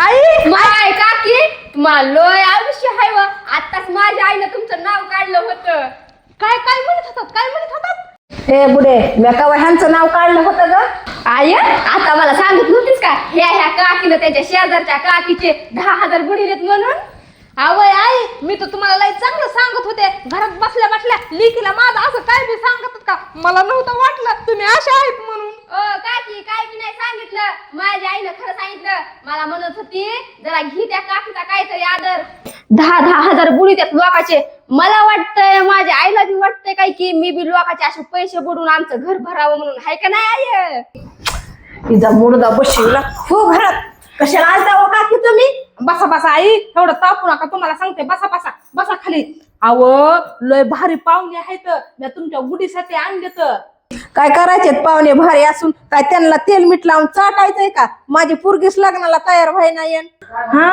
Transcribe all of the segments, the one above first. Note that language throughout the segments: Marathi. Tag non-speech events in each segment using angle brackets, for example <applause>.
आई! माय काकी तुम्हाला लय आयुष्य हाय व. आताच माझ्या आईनं तुमचं नाव काढलं होतं. काय काय म्हणत होतात? काय म्हणत होतात? हे बुडे मी कवा ह्यांचं नाव काढलं होतं ग. आय आता मला सांगत नव्हतीस का? ह्या ह्या काकीनं त्याच्या शेजारच्या काकीचे दहा हजार बुडीलेत म्हणून. आवय आई मी तर तुम्हाला लय चांगलं सांगत होते. घरात बसल्या बसल्या लिकीला माझं असं काय बी सांगत होत का? मला नव्हतं वाटलं. तुम्ही अशा आहेत म्हणून. ओ काकी काय बी नाही सांगितलं. माझ्या आईनं खरं सांगितलं. मला म्हणत होती जरा घी त्या काकीचा काहीतरी आदर. दहा दहा हजार बुडी त्यात लोकाचे. मला वाटतंय माझ्या आईला बी वाटतंय काय की मी बी लोकाचे असे पैसे बुडून आमचं घर भरावं म्हणून. हाय का नाही आई? तिचा मुडदा बसविला. हो घरात. कशाला आलता हो काकी तुम्ही? बसा बसा आई. एवढं तापू नका. तुम्हाला सांगते बसा बसा बसा खाली. अव लय भारी पाहुणे आहेत. मी तुमच्या गुडीसाठी आणले तर काय करायचे पाहुणे भारी असून? काय त्यांना तेल मीठ लावून चाटायचंय का? माझी पोरगीच लग्नाला तयार व्हाय नाही हा?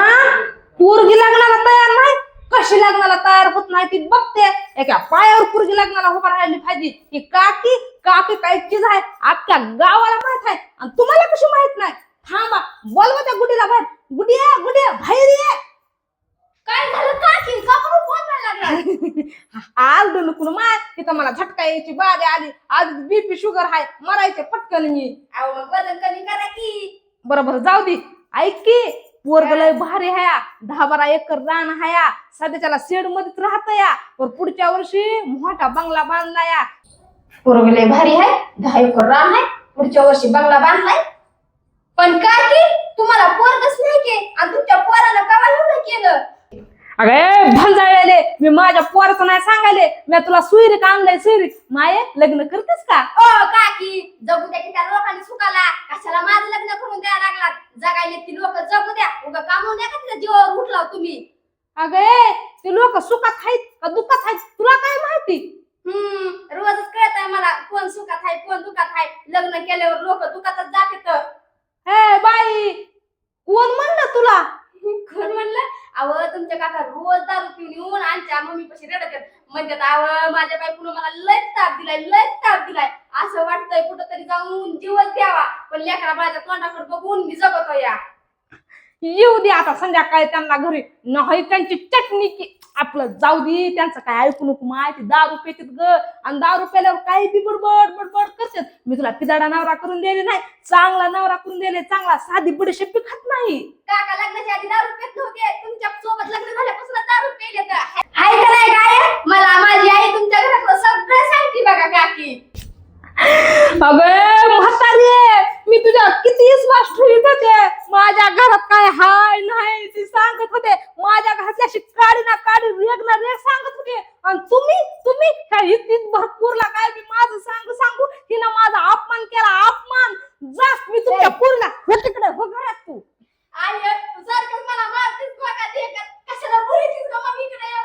पोरगी लग्नाला तयार नाही? कशी लग्नाला तयार होत नाही ती बघते. एका पायावर पोरगी लग्नाला उभा राहिली पाहिजे. की काकी काकी काय चीज आहे. अख्ख्या गावाला माहीत आहे. आणि तुम्हाला कशी माहीत नाही? थांबा. बोलवा त्या गुडीला बाहेर. गुडिया गुडिया बाहेर ये. काय झालं? काकी का म्हणून बोलायला लागला? <laughs> आज नको माय? तिथं मला झटका यायची बारी आली आज बीपी शुगर हाय. मरायचे पटकन मी. मग कमी करा की. बरोबर जाऊ दे. ऐक की पोरग लय भारी हया. दहा बारा एकर रान हया. सध्याच्याला शेड मध्येच राहत या. पण पुढच्या वर्षी मोठा बंगला बांधला या. पोरग लय भारी आहे दहा एकर रान आहे पुढच्या वर्षी बंगला बांधलाय पण काकी तुम्हाला पोरगच नाही की आणि तुमच्या पोरानं कवा एवढं केलं अगे भंजाळले मी माझ्या पोराचं नाही सांगायले. मी तुला सुईरीक आणलंय सुईरीक माये लग्न करतेस का? ओ काकी जगू द्या की त्या लोकांनी सुकाला कशाला माझं लग्न करून द्यायला लागलात? जगायले ती लोक जगू द्या. उगा कामवून द्या का तिच्या जीवावर उठला तुम्ही? अगे ते लोक सुखात आहेत का दुखात आहेत? तुला काय माहिती? हम्म रोजच कळत आहे मला कोण सुखात आहे कोण दुखात आहे. लग्न केल्यावर लोक दुखातच जातात. हे बाई कोण म्हणलं तुला. कोण म्हणलं अव तुमच्या काका रोज दारू पिऊन येऊन आमच्या मम्मी पशी रडत म्हणतात अव माझ्या बायकोनं मला लयच ताप दिलाय लयच ताप दिलाय. असं वाटतंय कुठंतरी जाऊन जीवच द्यावा. पण लेकरा माझ्या तोंडाकडे बघून मी जगतो या. येऊ दे आता संध्याकाळी त्यांना घरी. नाही त्यांची चटणी की आपलं जाऊ दे त्यांचं काय ऐकू नको माहिती दारू पेतीत ग. आणि दारू पेल्यावर काही बी बडबड बडबड करतात. मी तुला पिदाडा नवरा करून दिले नाही चांगला नवरा करून दिले चांगला साधी बडीशेपी खात नाही. काका लग्नाच्या आधी दारू पेत नव्हते तुमच्यासोबत लग्न झाल्यापासून दारू पेले तर हाय का नाही काय? मला माझी आई तुमच्या घरातलं सगळं सांगते बघा काकी. अगं म्हातारी मी तुझ्या किती विश्वास ठेवीत होते माझ्या घरात काय हाय नाही ती सांगत होते. माझ्या घरातल्या अशी काडी ना काडी रेग ना रेग सांगत होते. आणि तुम्ही तुम्ही काय इतकीच भरपूरला काय मी माझं सांगू सांगू हिनं माझा अपमान केला अपमान. जा मी तुझ्या पूरला हो तिकडे हो घरात तू. आई सारखं मला मारतेस बघा ते कशाला का मग इकडे या.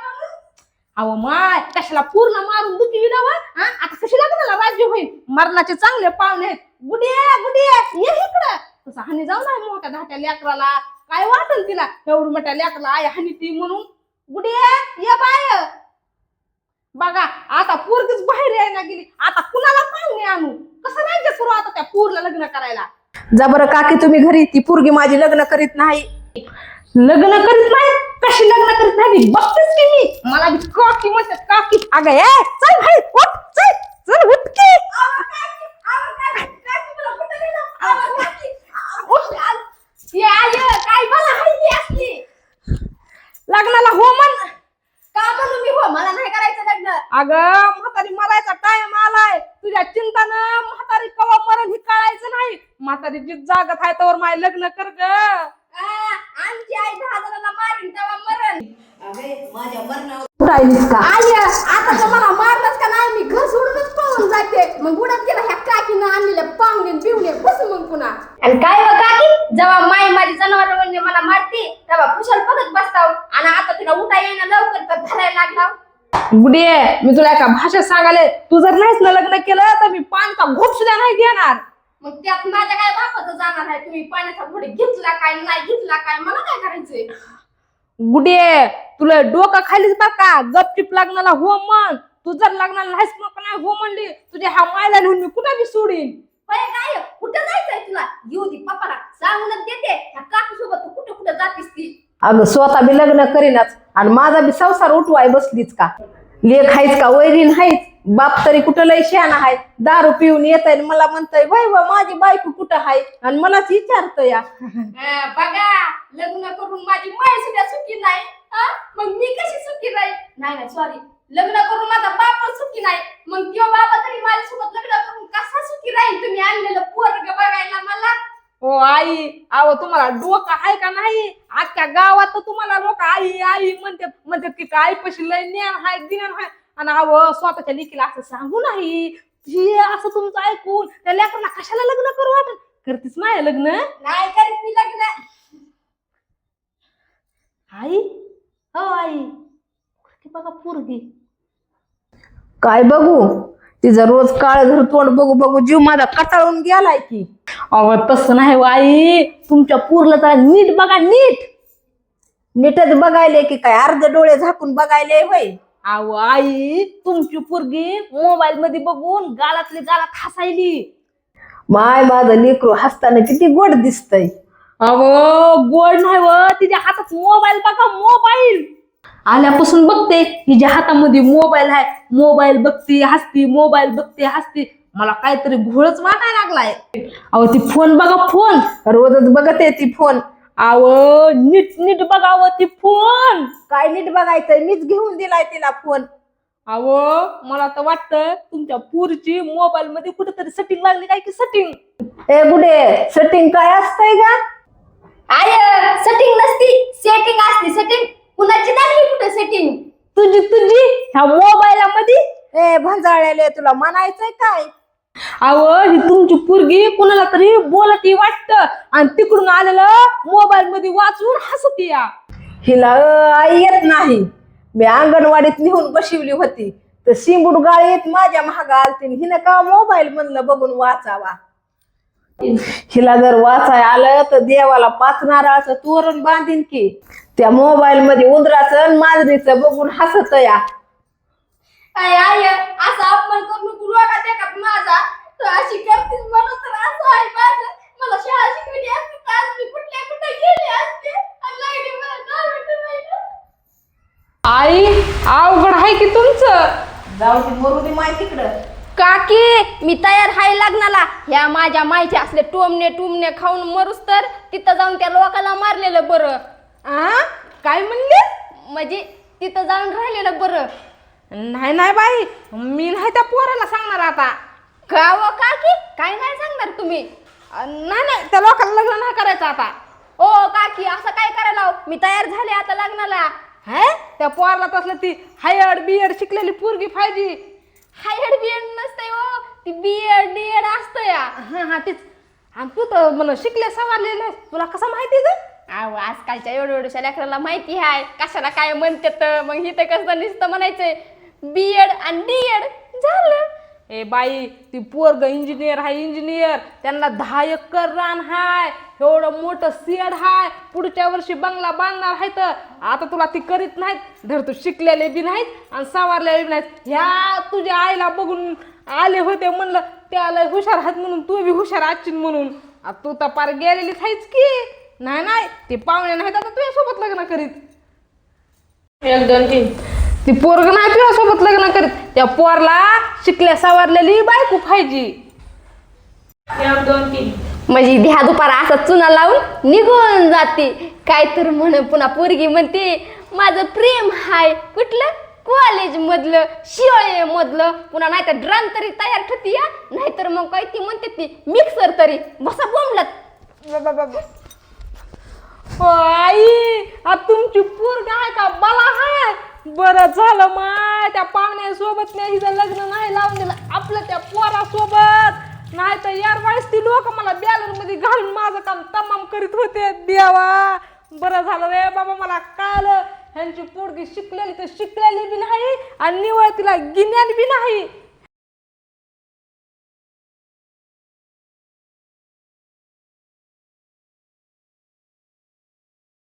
अहो माय कशाला पूर्ण मारून दुखी विधावा हा? आता कशी लग्नाला राज्य होईल मरणाचे चांगले पाहुणे. गुडिया गुडिया ये इकडं. तसं हानी जाऊ नाही मोठ्या धाट्या लेकराला. काय वाटल तिला? एवढं मोठ्या लेकराला आय हानी ती म्हणून? गुडिया ये बाय बघा आता पोरगीच बाहेर यायला गेली. आता कुणाला पाहुणे आणू? कसं राज्य करू आता त्या पूरला लग्न करायला? जा बरं काकी तुम्ही घरी. ती पोरगी माझी लग्न करीत नाही. लग्न करीत नाही? कशी लग्न करीत नाही? बघतेच की मी. मला बी काकी म्हणतात काकी. अगं ए चल भाई उठ चल उठ की आवा काकी, आवा काकी, काकी तुला कुठं नेलं? आवा काकी, उठ, आल. ये आय, काय मला हाय ही असली लग्नाला हो म्हण का म्हणून मी हो मला नाही करायचं लग्न अगं म्हातारी मरायचा टाइम आलाय तुझ्या चिंतानं म्हातारी कवा मरण ही कळायचं नाही म्हातारी जी जागत आहे तोवर माय लग्न कर ग. आ, आमची आई दहा जणांना मारीन तेव्हा मरण. का? आता तर मला मारलंच का नाही मी घर सोडूनच पळून जाते. मग उडत गेला ह्या काकीनं आणलेल्या पाहुणे बिवणे बस मग पुन्हा. आणि काय हो काकी? जेव्हा माई माझी जनावर म्हणजे मला मारते तेव्हा कुशल बघत बसताव. आणि आता तिला उठा येईना लवकर तर धरायला लागला बुडिये मी तुला एका भाषेत सांगाले तू जर नाहीच ना लग्न केलं तर मी पानचा घोट सुद्धा नाही घेणार मग त्यात माझ्या काय बापाचं जाणार आहे? तुम्ही पाण्याचा घोडे घेतला काय नाही घेतला काय? मला काय करायचंय? गुडे तुला डोकं खालीच बा का? गपचिप लग्नाला हो म्हण. तू जर लग्नाला नाहीच मग नाही हो म्हणली तुझ्या ह्या मायला नेऊन मी कुठं बी सोडीन? होय काय? कुठं जायचंय तुला? येऊ दे पप्पाला सांगूनच देते. ह्या काकू सोबत तू कुठं कुठं जातीस ती? अगं स्वतः बी लग्न करीनाच. आणि माझा बी संसार उठवाय बसलीच का? लेख हायच का? वैरीन हायच बाप तरी कुठं लय शहाणा हाय दारू पिऊन येत आहे मला म्हणतय भाई बा माझी बायको कुठं हाय आणि मलाच विचारतोय या. <laughs> बघा लग्न करून माझी माय सुद्धा सुखी नाही. हा? मग मी कशी सुखी राहील नाही नाही सॉरी लग्न करून माझा बाप सुखी नाही. मग किंवा बाबा तरी माझ्यासोबत लग्न करून कसा सुखी राहील तुम्ही आणलेलं पोरग बघायला मला. हो आई अहो तुम्हाला डोकं आहे का नाही? अख्ख्या गावात तर तुम्हाला लोक आई आई म्हणतात म्हणतात की आई पशी लय ज्ञान हाय ज्ञान हाय आणि अहो स्वतःच्या लेकीला असं सांगू नाही. हे असं तुमचं ऐकून त्या लेकरांना कशाला लग्न करू वाटत? करतीस नाही लग्न? नाही करीत मी लग्न. आई? हो आई. पोरगी बघा पोरगी. काय बघू? तिचं रोज काळ घर तोंड बघू बघू जीव माझा कटाळून गेलाय की. अहो तसं नाही हो आई. तुमच्या पूरला जरा नीट बघा नीट. नीटच बघायले की काय? अर्धे डोळे झाकून बघायले होय. अहो आई तुमची पोरगी मोबाईल मध्ये बघून गालातली गालात हसायली माय माझं लेकरू हसताना किती गोड दिसतय. अहो गोड नाही व तिच्या हातात मोबाईल बघा मोबाईल आल्यापासून बघते तिच्या हातामध्ये मोबाईल आहे. मोबाईल बघते हसती मोबाईल बघते हसती. मला काहीतरी घोळच वाटायला लागलाय. अहो ती फोन बघा फोन रोजच बघते ती फोन अहो नीट नीट बघावं ती फोन काय नीट बघायचंय? मीच घेऊन दिलाय तिला फोन अहो मला तर वाटतं तुमच्या पूरची मोबाईल मध्ये कुठेतरी सेटिंग लागली काय की सेटिंग ए गुडे सेटिंग काय असतंय का आय सेटिंग नसती. सेटिंग असते. सेटिंग कुणाची लागली कुठं सेटिंग तुझी तुझी? ह्या मोबाईला मध्ये? ए भंजाळलेले तुला म्हणायचंय काय? अहो ही तुमची पोरगी कुणाला तरी बोलती वाटत. आणि तिकडून आलेलं मोबाईल मध्ये वाचून हसत या. हिला आई येत नाही. मी अंगणवाडीत लिहून बशिवली होती. तर शिंबूड गाळीत माझ्या महाग आलती हिनं का मोबाईल म्हणलं बघून वाचावा. हिला जर वाचाय आलं तर देवाला पाच नारळाचं तोरण बांधीन की. त्या मोबाईल मध्ये उंदराचं मांजरीचं बघून हसत या. आय आय असा अपमान करू नको रोगा त्या का माझा? तू अशी करतीस म्हणून तर असं आहे माझं. मला शाळा शिकवली असती तर आज मी कुठल्या कुठे गेले असते? आणि लागली मला नाव भेटून राहिलं. आई अवघड आहे की तुमचं? जाऊ दे मरू दे माय तिकडं. काकी मी तयार हाय लग्नाला. ह्या माझ्या मायचे असले टोमणे टुमणे खाऊन मरूस तर तिथं जाऊन त्या लोकाला मारलेलं बरं. आ? काय म्हणले म्हणजे तिथं जाऊन राहिलेलं बरं. नाही नाही बाई. मी नाही त्या पोराला सांगणार आता. का व काकी काय नाही सांगणार तुम्ही? अं, नाही नाही त्या लोकांना लग्न नाही करायचं आता. ओ काकी असं काय करायला हो? मी तयार झाले आता लग्नाला. है? त्या पोराला तसलं ती हायड बियड शिकलेली पोरगी पाहिजे. हायड बिएड नसतंय हो. ती बीएड डीएड असतं या. हा हा तीच. आणि तू तर म्हण शिकले सवारले नाही तुला कसं माहिती ग? अहो आजकालच्या एवढ्या एवढ्याशा लेकराला माहिती आहे. कशाला काय म्हणते तर? मग इथं कसं नुसतं म्हणायचंय? बीएड आणि डीएड झालं. ए बाई ती पोरग इंजिनियर हाय इंजिनियर त्यांना दहा एकर रान हाय. एवढं मोठं शेड हाय. पुढच्या वर्षी बंगला बांधणार आहे तर. आता तुला ती करीत नाहीत. धर तू शिकलेले बी नाहीत आणि सवारलेले बी नाहीत. ह्या तुझ्या आईला बघून आले होते म्हणलं त्याला हुशार आहेत म्हणून तू बी हुशार आजची म्हणून. आता तू तर पार गेलेली आहेच की? नाही नाही. ते पाहुणे नाहीत आता तुझ्यासोबत लग्न करीत. एक दोन तीन. ती पोरग नाही तुझ्यासोबत लग्न करीत. त्या पोरला शिकल्या सवारलेली बायको पाहिजे. एक दोन तीन. म्हणजे ध्या दुपारा असा चुना लावून निघून जाते. काय तर म्हण पुन्हा पोरगी म्हणते माझं प्रेम हाय कुठलं? कॉलेज मधलं शिळे मधलं पुन्हा नाही तर ड्रम तरी तयार ठेवती या नाहीतर मग काय ती म्हणते ती मिक्सर तरी बसा बोंबलत. आई आ तुमची पोरग आहे का? मला हाय. बरं झालं माय त्या पाहुण्यासोबत नाही हिचं लग्न नाही लावून दिलं आपलं त्या पोरासोबत. नाही तर यार वाईस ती लोक मला बॅलरमध्ये घालून माझं काम तमाम करीत होते देवा. बरं झालं रे बाबा मला काल ह्यांची पोरगी शिकलेली तर शिकलेली बी नाही आणि निवळ तिला गिन्यान बी नाही.